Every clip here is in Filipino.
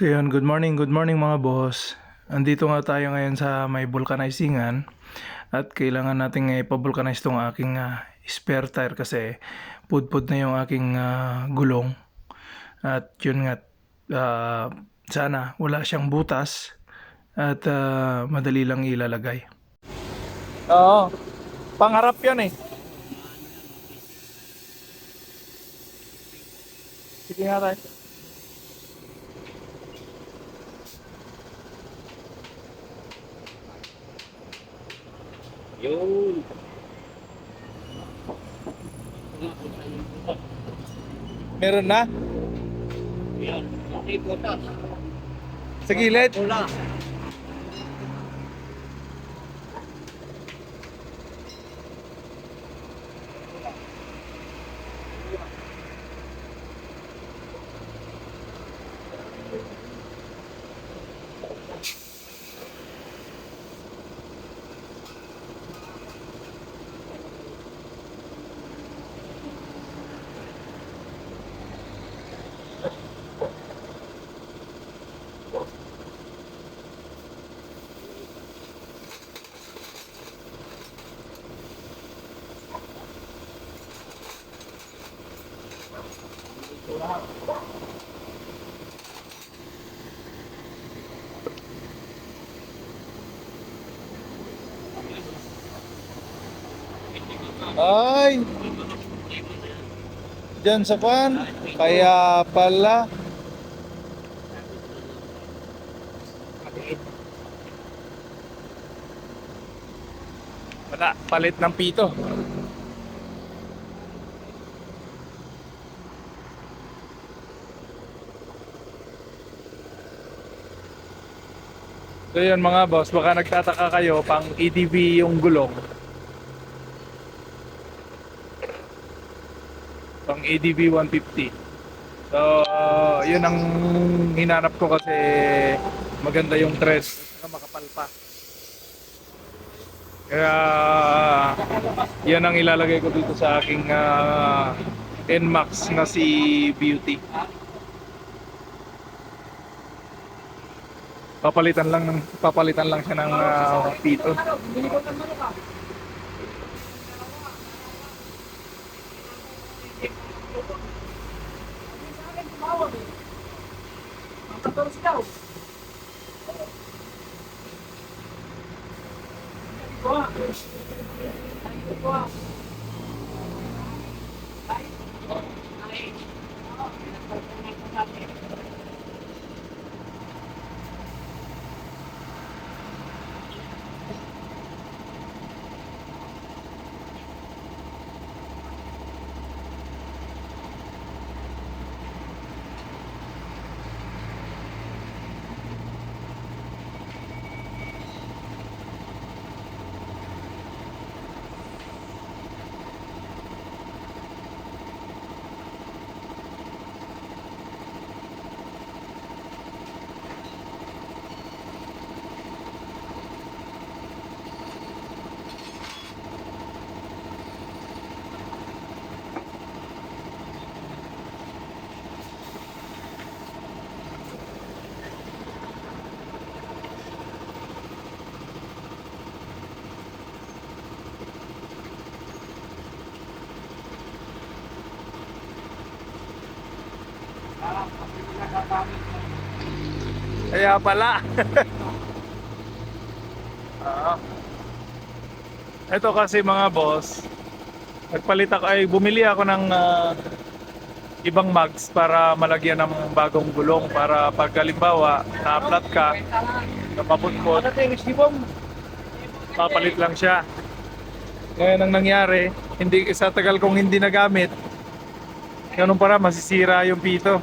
So yun, good morning, good morning mga boss. Andito nga tayo ngayon sa may vulcanizingan at kailangan natin ipavulcanize tong aking ah, spare tire kasi pudpud na yung aking ah, gulong. At yun nga, ah, sana wala siyang butas at ah, madali lang ilalagay. Oo, pangarap yan eh. Sige nga tayo. Yun. Meron na? Yan. Butas. Sa gilid? Wala. Ay! Diyan sa pan. Kaya pala. Wala, palit ng pito. So yun mga boss, baka nagtataka kayo pang EDV yung gulong. pang ADV 150. So, yun ang hinanap ko kasi maganda yung tread at makapal pa. Kaya, yan ang ilalagay ko dito sa aking ah, NMAX na si Beauty. Papalitan lang ng papalitan lang siya ng ah, pito. Kaya pala. Oo. Ito kasi mga boss, nagpalit ako ay bumili ako ng ah, ibang mags para malagyan ng bagong gulong para pag halimbawa na-flat ka, napaputpot, papalit lang siya. Ngayon ang nangyari, hindi sa tagal kong hindi nagamit, ganun para masisira yung pito.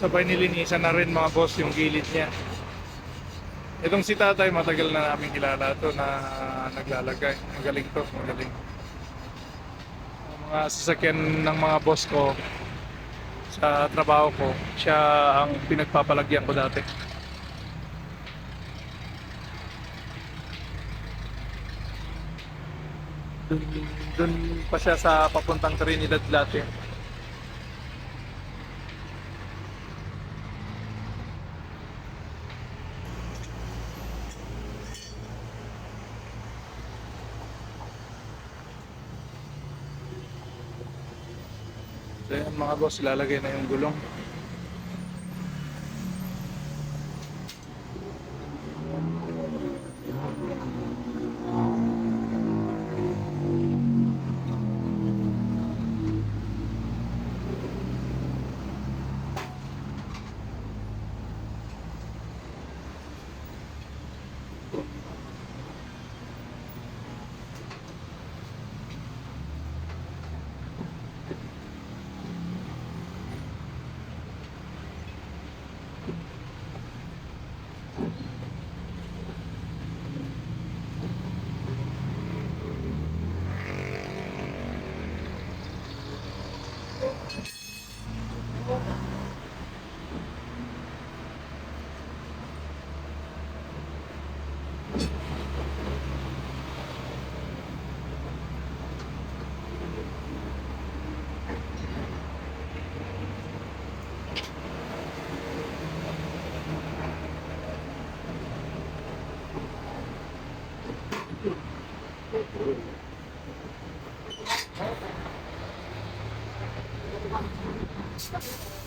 sabay nilinisan na rin mga boss yung gilid niya. Itong si tatay, matagal na namin kilala to na naglalagay. Magaling to, magaling. Ang mga sasakyan ng mga boss ko sa trabaho ko, siya ang pinagpapalagyan ko dati. Dun, dun pa siya sa papuntang Trinidad dati. So yan mga boss, ilalagay na yung gulong. ちょっと待って。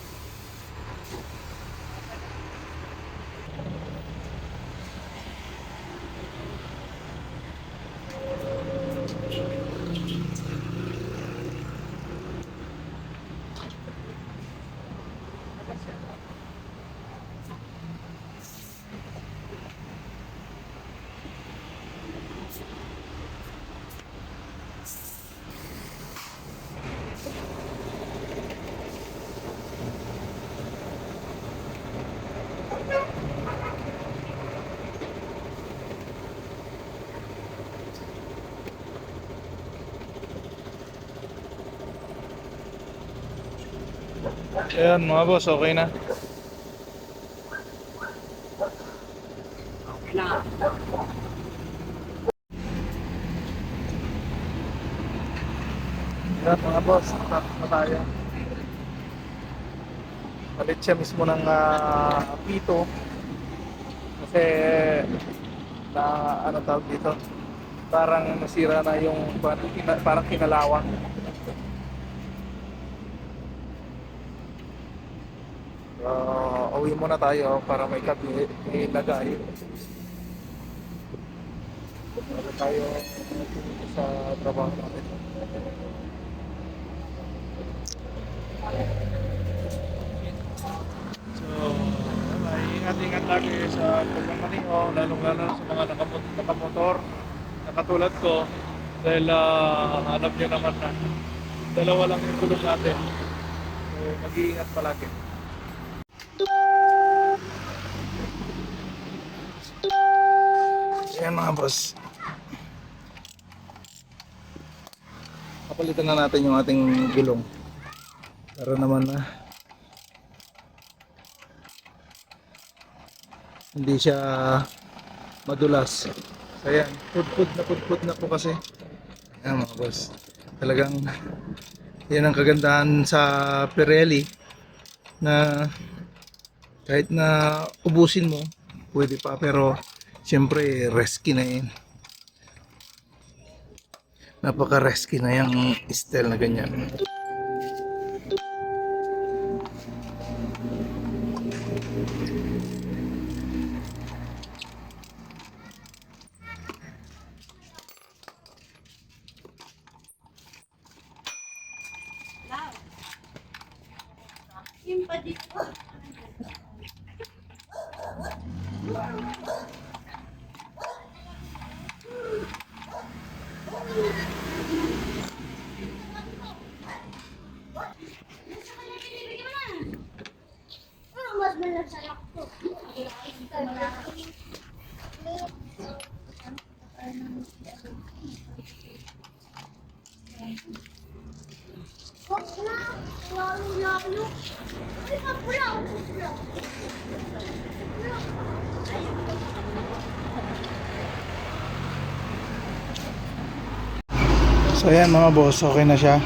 Ayan mga boss, okay na. Okay. Ayan mga boss, tapos na tayo. Palit siya mismo ng ah, pito. Kasi na ano tawag dito, parang nasira na yung parang, parang kinalawang. Uh, uwi muna tayo para may kabi ilagay. Para tayo sa trabaho natin. So, ingat-ingat lagi sa pagmamaneho, lalong-lalo sa mga nakamot nakamotor na katulad ko dahil ah, alam nyo naman na dalawa lang yung tulong natin. So, mag-iingat palagi. Mga boss. Kapalitan na natin yung ating gulong. Para naman na hindi siya madulas. So ayan, pudpud na pudpud na po kasi. Ayan mga boss. Talagang yan ang kagandahan sa Pirelli na kahit na ubusin mo, pwede pa pero siyempre resky na yun. Napaka-resky na yung style na ganyan. Yung pa dito. So ayan mga boss, okay na siya.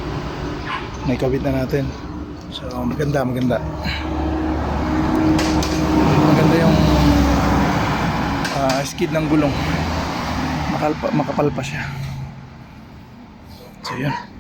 May Naikabit na natin. So maganda, maganda. Maganda yung uh, skid ng gulong. Makalpa, makapalpa siya. So yun.